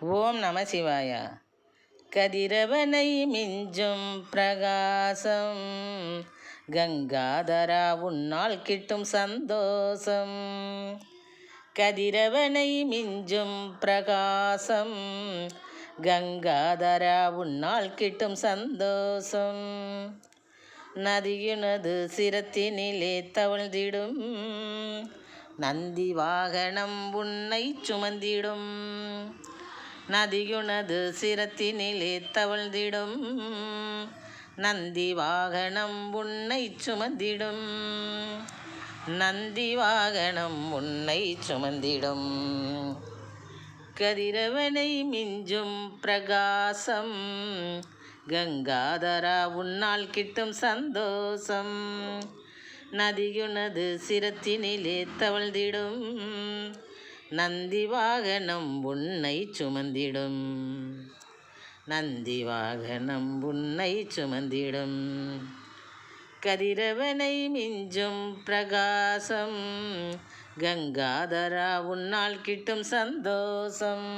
ஓம் நம சிவாயா. கதிரவனை மிஞ்சும் பிரகாசம் கங்காதரா உன்னால் கிட்டும் சந்தோஷம். கதிரவனை மிஞ்சும் பிரகாசம் கங்காதரா உன்னால் கிட்டும் சந்தோஷம். நதியுனது சிரத்தினிலே தவழ்ந்திடும் நந்தி வாகனம் உன்னை சுமந்திடும். நதியுனது சிரத்தினிலே தவழ்ந்திடும். நந்தி வாகனம் உன்னை சுமந்திடும். நந்தி வாகனம் உன்னை சுமந்திடும். கதிரவனை மிஞ்சும் பிரகாசம். கங்காதரா உன்னால் கிட்டும் சந்தோஷம். நதியுனது சிரத்தினிலே தவழ்ந்திடும். நந்தி வாகனம் உன்னை சுமந்திடும். நந்தி வாகனம் உன்னை சுமந்திடும். கதிரவனை மிஞ்சும் பிரகாசம். கங்காதரா உன்னால் கிட்டும் சந்தோஷம்.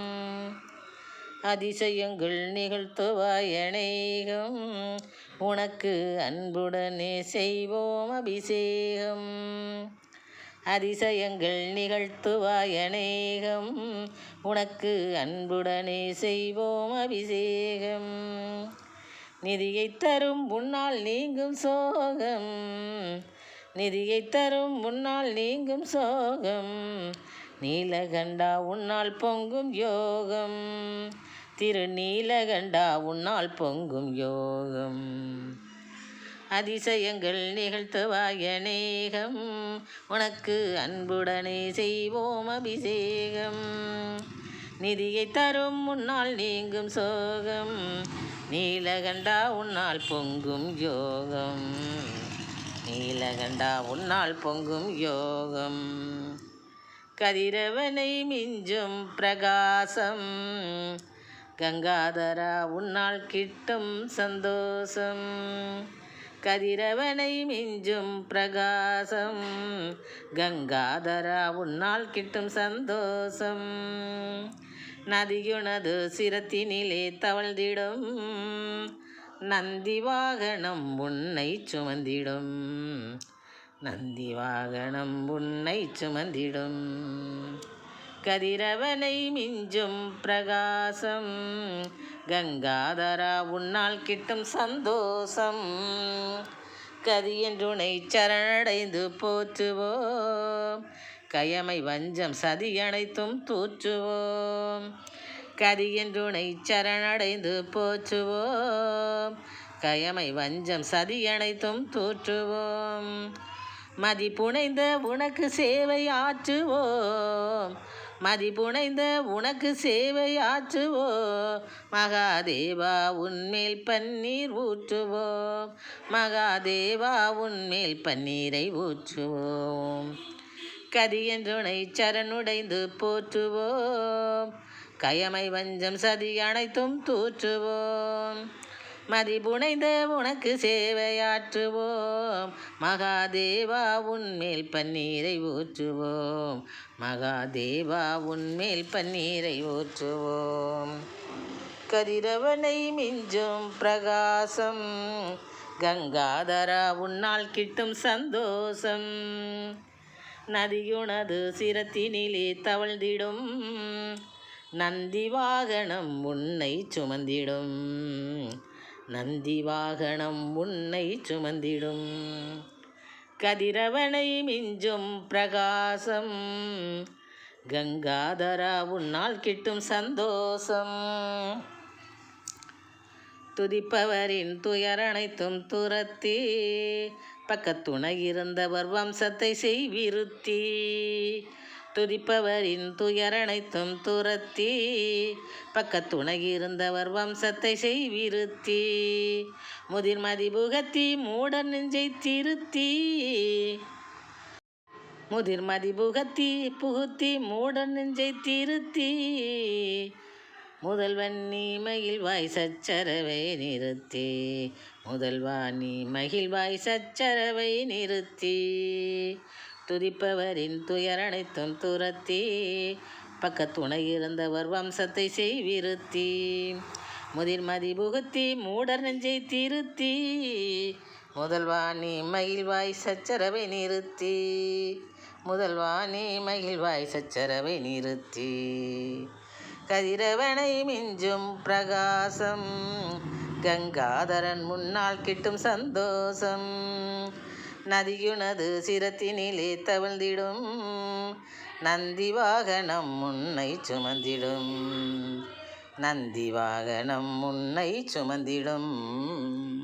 அதிசயங்கள் நிகழ்த்துவாய் அநேகம். உனக்கு அன்புடனே செய்வோம் அபிஷேகம். அதிசயங்கள் நிகழ்த்துவாய் அநேகம். உனக்கு அன்புடனே செய்வோம் அபிஷேகம். நிதியை தரும் முன்னால் நீங்கும் சோகம். நிதியை தரும் முன்னால் நீங்கும் சோகம். நீலகண்டா உன்னால் பொங்கும் யோகம். திரு நீலகண்டா உன்னால் பொங்கும் யோகம். அதிசயங்கள் நிகழ்த்துவாய் அநேகம் உனக்கு அன்புடனே செய்வோம் அபிஷேகம். நிதியை தரும் முன்னால் நீங்கும் சோகம். நீலகண்டா உன்னால் பொங்கும் யோகம். நீலகண்டா உன்னால் பொங்கும் யோகம். கதிரவனை மிஞ்சும் பிரகாசம். கங்காதரா உன்னால் கிட்டும் சந்தோஷம். கதிரவனை மிஞ்சும் பிரகாசம். கங்காதரா உன்னால் கிட்டும் சந்தோஷம். நதியுனது சிரத்தினிலே தவழ்ந்திடும். நந்தி வாகனம் உன்னை சுமந்திடும். நந்தி வாகனம் உன்னை சுமந்திடும். கதிரவனை மிஞ்சும் பிரகாசம். கங்காதரா உன்னால் கிட்டும் சந்தோஷம். கதியன்றுனை சரணடைந்து போற்றுவோம். கயமை வஞ்சம் சதி அனைத்தும் தூற்றுவோம். கதியன்றுனை சரணடைந்து போற்றுவோம். கயமை வஞ்சம் சதி அனைத்தும் தூற்றுவோம். மதிப்புணைந்த உனக்கு சேவை ஆற்றுவோம். மதிப்புனைந்த உனக்கு சேவை ஆற்றுவோம். மகாதேவா உன்மேல் பன்னீர் ஊற்றுவோம். மகாதேவா உன்மேல் பன்னீரை ஊற்றுவோம். கதியன்றுனை சரணுடைந்து போற்றுவோம். கயமை வஞ்சம் சதி அனைத்தும் தூற்றுவோம். மதிபுனைந்த உனக்கு சேவையாற்றுவோம். மகாதேவா உன்மேல் பன்னீரை ஊற்றுவோம். மகாதேவா உன்மேல் பன்னீரை ஊற்றுவோம். கதிரவனை மிஞ்சும் பிரகாசம் கங்காதரா உன்னால் கிட்டும் சந்தோஷம். நதியுனது சிரத்தினிலே தவழ்ந்திடும் நந்தி வாகனம் உன்னை சுமந்திடும். நந்தி வாகனம் உன்னை சுமந்திடும். கதிரவனை மிஞ்சும் பிரகாசம். கங்காதரா உன்னால் கிட்டும் சந்தோஷம். துதிப்பவரின் துயரனைத்தும் துரத்தி பக்கத்துணை இருந்தவர் வம்சத்தை செய்விருத்தி துதிப்பவரின் துயரனைத்தும் துரத்தி பக்கத்துணையிருந்தவர் வம்சத்தை செய்விருத்தி. முதிர் மதிபுகத்தி மூட நெஞ்சை திருத்தி. முதிர் மதிபுகத்தி புகுத்தி மூட நெஞ்சை திருத்தி. முதல்வன் நீ மகிழ்வாய் சச்சரவை நிறுத்தி. முதல்வா நீ மகிழ்வாய் சச்சரவை நிறுத்தி. துதிப்பவரின் துயரனைத்தும் துரத்தி பக்கத்துணை இருந்தவர் வம்சத்தை செய்விருத்தி. முதிர்மதி புகுத்தி மூடர் நெஞ்சை திருத்தி முதல்வாணி மகிழ்வாய் சச்சரவை நிறுத்தி. முதல்வாணி மகிழ்வாய் சச்சரவை நிறுத்தி. கதிரவனை மிஞ்சும் பிரகாசம் கங்காதரன் முன்னால் கிட்டும் சந்தோஷம். நதியுனது சிரத்தினிலே தவழ்ந்திடும். நந்தி வாகனம் முன்னை சுமந்திடும். நந்தி வாகனம் முன்னை சுமந்திடும்.